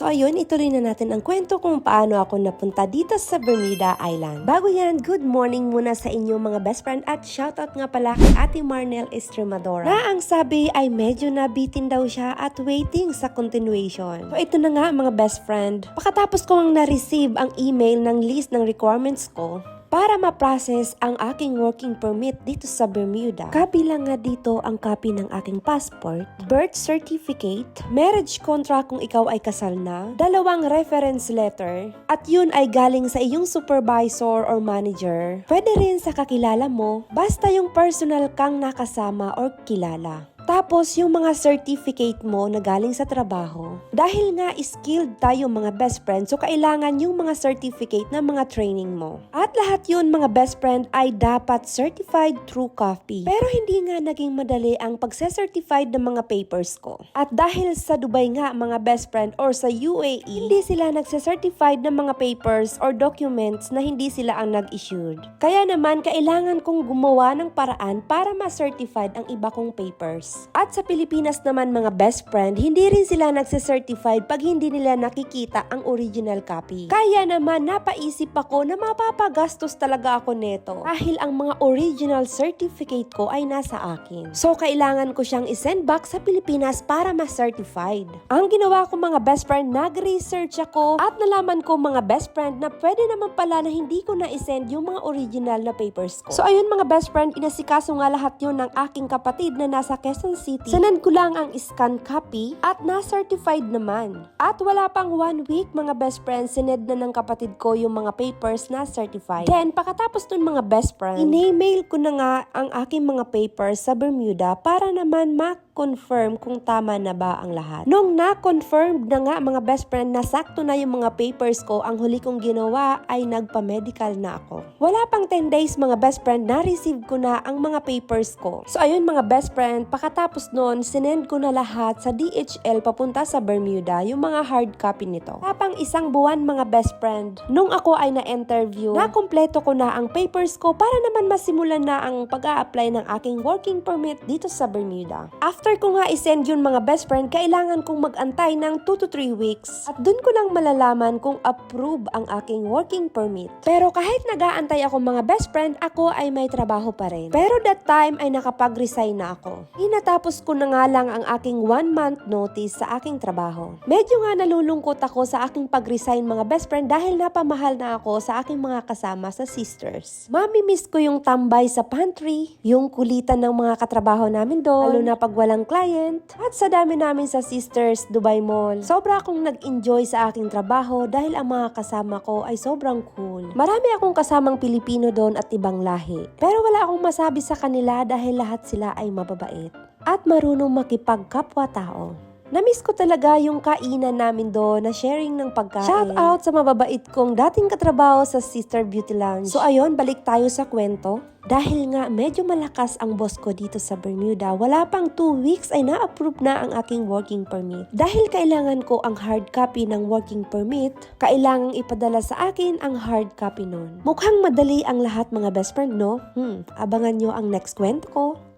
So ayun, ituloy na natin ang kwento kung paano ako napunta dito sa Bermuda Island. Bago yan, good morning muna sa inyo mga best friend at shoutout nga pala kay Ate Marnel Estremadora. Na ang sabi ay medyo nabitin daw siya at waiting sa continuation. So ito na nga mga best friend. Pagkatapos kong na-receive ang email ng list ng requirements ko, para ma-process ang aking working permit dito sa Bermuda. Kabilang nga dito ang copy ng aking passport, birth certificate, marriage contract kung ikaw ay kasal na, dalawang reference letter, at yun ay galing sa iyong supervisor or manager. Pwede rin sa kakilala mo, basta yung personal kang nakasama or kilala. Tapos, yung mga certificate mo na galing sa trabaho. Dahil nga skilled tayo mga best friend, so kailangan yung mga certificate na mga training mo. At lahat yun mga best friend ay dapat certified through copy. Pero hindi nga naging madali ang pagse-certified ng mga papers ko. At dahil sa Dubai nga mga best friend or sa UAE, hindi sila nagse-certified ng mga papers or documents na hindi sila ang nag-issued. Kaya naman, kailangan kong gumawa ng paraan para ma-certified ang iba kong papers. At sa Pilipinas naman mga best friend, hindi rin sila nagse-certified pag hindi nila nakikita ang original copy. Kaya naman napaisip ako na mapapagastos talaga ako neto dahil ang mga original certificate ko ay nasa akin. So kailangan ko siyang isend back sa Pilipinas para ma-certified. Ang ginawa ko mga best friend, nag-research ako at nalaman ko mga best friend na pwede naman pala na hindi ko na-isend yung mga original na papers ko. So ayun mga best friend, inasikaso nga lahat yun ng aking kapatid na nasa Quezon City. Sanad ko lang ang scan copy at na-certified naman. At wala pang one week mga best friends, sined na ng kapatid ko yung mga papers na certified. Then, pagkatapos nun mga best friend, in-email ko na nga ang aking mga papers sa Bermuda para naman ma-confirm kung tama na ba ang lahat. Nung na-confirm na nga mga best friend na sakto na yung mga papers ko, ang huli kong ginawa ay nagpa-medical na ako. Wala pang 10 days mga best friend, na-receive ko na ang mga papers ko. So ayun mga best friend, pakatapos nun, sinend ko na lahat sa DHL papunta sa Bermuda, yung mga hard copy nito. Tapang isang buwan mga best friend, nung ako ay na-interview, na-kompleto ko na ang papers ko para naman masimulan na ang pag apply ng aking working permit dito sa Bermuda. After ko nga isend yun mga best friend, kailangan kong mag-antay ng 2 to 3 weeks. At dun ko lang malalaman kung approve ang aking working permit. Pero kahit nag-aantay ako mga best friend, ako ay may trabaho pa rin. Pero that time ay nakapag-resign na ako. Inatapos ko na nga lang ang aking one month notice sa aking trabaho. Medyo nga nalulungkot ako sa aking pag-resign mga best friend dahil napamahal na ako sa aking mga kasama sa sisters. Mami-miss ko yung tambay sa pantry, yung kulitan ng mga katrabaho namin doon, lalo na pag walang client, at sa dami namin sa sisters Dubai Mall. Sobra akong nag-enjoy sa aking trabaho dahil ang mga kasama ko ay sobrang cool. Marami akong kasamang Pilipino doon at ibang lahi. Pero wala akong masabi sa kanila dahil lahat sila ay mababait at marunong makipagkapwa-tao. Namiss ko talaga yung kainan namin doon na sharing ng pagkain. Shout out sa mababait kong dating katrabaho sa Sister Beauty Lounge. So ayun, balik tayo sa kwento. Dahil nga medyo malakas ang boss ko dito sa Bermuda, wala pang 2 weeks ay na-approve na ang aking working permit. Dahil kailangan ko ang hard copy ng working permit, kailangang ipadala sa akin ang hard copy nun. Mukhang madali ang lahat mga best friend, no? Hmm, abangan nyo ang next kwento ko.